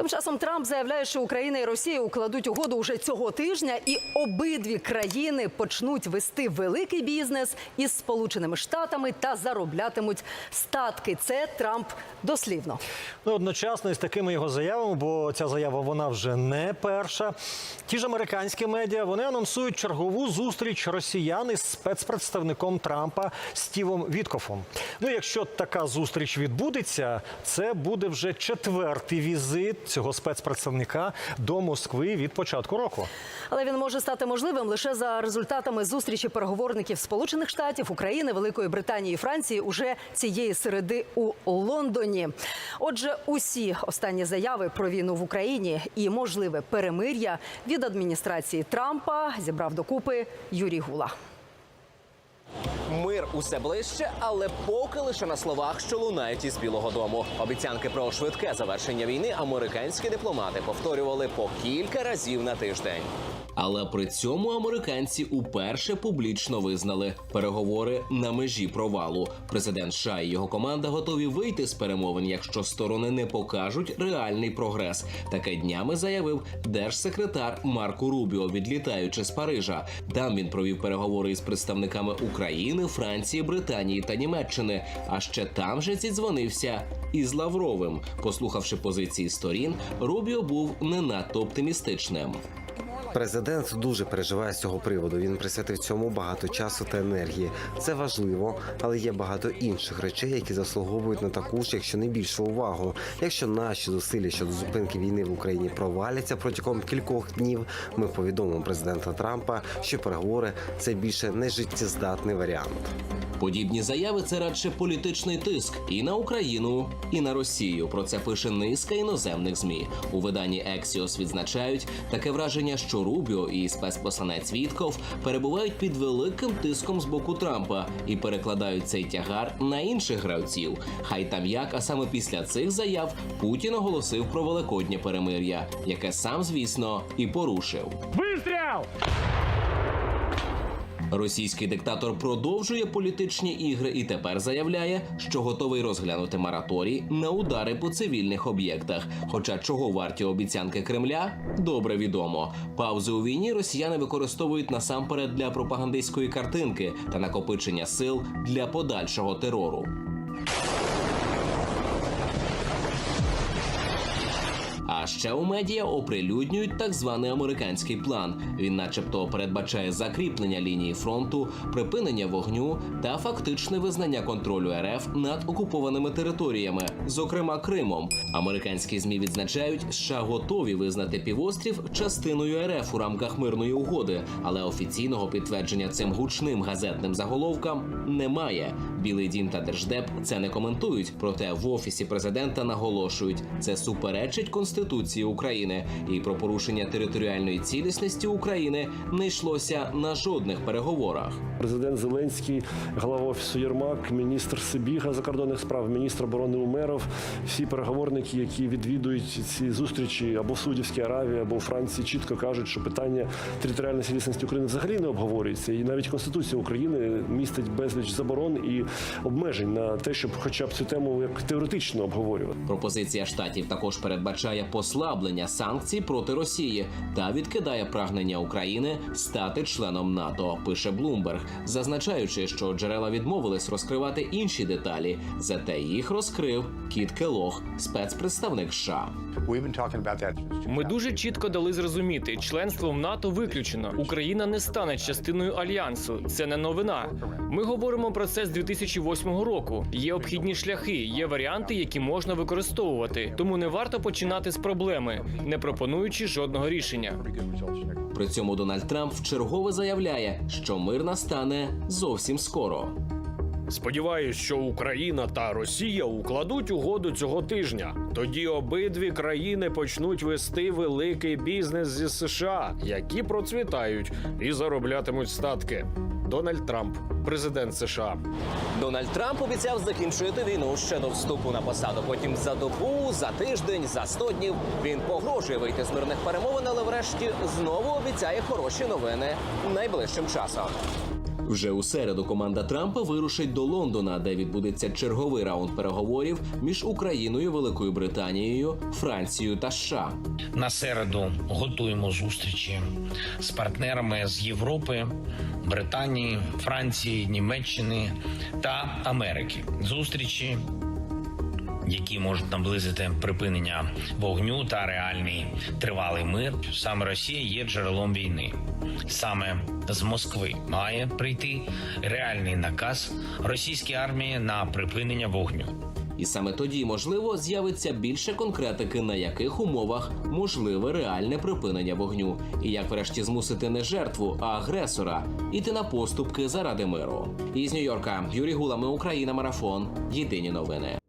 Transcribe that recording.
Тим часом Трамп заявляє, що Україна і Росія укладуть угоду уже цього тижня, і обидві країни почнуть вести великий бізнес із Сполученими Штатами та зароблятимуть статки. Це Трамп дослівно. Ну, одночасно із такими його заявами, бо ця заява вона вже не перша. Ті ж американські медіа вони анонсують чергову зустріч росіян із спецпредставником Трампа Стівом Віткофом. Ну, якщо така зустріч відбудеться, це буде вже четвертий візит цього спецпредставника до Москви від початку року. Але він може стати можливим лише за результатами зустрічі переговорників Сполучених Штатів, України, Великої Британії і Франції уже цієї середи у Лондоні. Отже, усі останні заяви про війну в Україні і можливе перемир'я від адміністрації Трампа зібрав докупи Юрій Гула. Мир усе ближче, але поки лише на словах, що лунають із Білого Дому. Обіцянки про швидке завершення війни американські дипломати повторювали по кілька разів на тиждень. Але при цьому американці уперше публічно визнали переговори на межі провалу. Президент США і його команда готові вийти з перемовин, якщо сторони не покажуть реальний прогрес. Таке днями заявив держсекретар Марко Рубіо, відлітаючи з Парижа. Там він провів переговори із представниками України, Франції, Британії та Німеччини. А ще там же зідзвонився із Лавровим. Послухавши позиції сторін, Рубіо був не надто оптимістичним. Президент дуже переживає з цього приводу. Він присвятив цьому багато часу та енергії. Це важливо, але є багато інших речей, які заслуговують на таку ж, якщо не більшу увагу. Якщо наші зусилля щодо зупинки війни в Україні проваляться протягом кількох днів, ми повідомимо президента Трампа, що переговори це більше не життєздатний варіант. Подібні заяви це радше політичний тиск і на Україну, і на Росію. Про це пише низка іноземних змі. У виданні Ексіос відзначають таке враження, що Рубіо і спецпосланець Вітков перебувають під великим тиском з боку Трампа і перекладають цей тягар на інших гравців. Хай там як, а саме після цих заяв Путін оголосив про великоднє перемир'я, яке сам, звісно, і порушив. Выстрел! Російський диктатор продовжує політичні ігри і тепер заявляє, що готовий розглянути мораторій на удари по цивільних об'єктах. Хоча чого варті обіцянки Кремля, добре відомо. Паузи у війні росіяни використовують насамперед для пропагандистської картинки та накопичення сил для подальшого терору. Ще у медіа оприлюднюють так званий американський план. Він, начебто, передбачає закріплення лінії фронту, припинення вогню та фактичне визнання контролю РФ над окупованими територіями, зокрема Кримом. Американські змі відзначають, США готові визнати півострів частиною РФ у рамках мирної угоди, але офіційного підтвердження цим гучним газетним заголовкам немає. Білий дім та держдеп це не коментують. Проте в офісі президента наголошують, це суперечить конституції України, і про порушення територіальної цілісності України не йшлося на жодних переговорах. Президент Зеленський, голова офісу Єрмак, міністр Сибіга закордонних справ, міністр оборони Умеров, всі переговорники, які відвідують ці зустрічі або в Саудівській Аравії, або у Франції, чітко кажуть, що питання територіальної цілісності України взагалі не обговорюється. І навіть Конституція України містить безліч заборон і обмежень на те, щоб хоча б цю тему як теоретично обговорювати. Пропозиція штатів також передбачає послаблення санкцій проти Росії та відкидає прагнення України стати членом НАТО. Пише Блумберг, зазначаючи, що джерела відмовились розкривати інші деталі. Зате їх розкрив Кіт Келох, спецпредставник США. Ми дуже чітко дали зрозуміти, членство в НАТО виключено. Україна не стане частиною альянсу. Це не новина. Ми говоримо про це з 2008 року. Є обхідні шляхи, є варіанти, які можна використовувати. Тому не варто починати з проблеми, не пропонуючи жодного рішення. При цьому Дональд Трамп вчергове заявляє, що мир настане зовсім скоро. Сподіваюсь, що Україна та Росія укладуть угоду цього тижня. Тоді обидві країни почнуть вести великий бізнес зі США, які процвітають і зароблятимуть статки. Дональд Трамп, президент США. Дональд Трамп обіцяв закінчити війну ще до вступу на посаду. Потім за добу, за тиждень, за 100 днів він погрожує вийти з мирних перемовин, але врешті знову обіцяє хороші новини найближчим часом. Вже у середу команда Трампа вирушить до Лондона, де відбудеться черговий раунд переговорів між Україною, Великою Британією, Францією та США. На середу готуємо зустрічі з партнерами з Європи, Британії, Франції, Німеччини та Америки. Зустрічі, які можуть наблизити припинення вогню та реальний тривалий мир. Саме Росія є джерелом війни. Саме з Москви має прийти реальний наказ російській армії на припинення вогню. І саме тоді, можливо, з'явиться більше конкретики, на яких умовах можливе реальне припинення вогню, і як врешті змусити не жертву, а агресора іти на поступки заради миру. Із Нью-Йорка Юрій Гула, ми Україна, марафон. Єдині новини.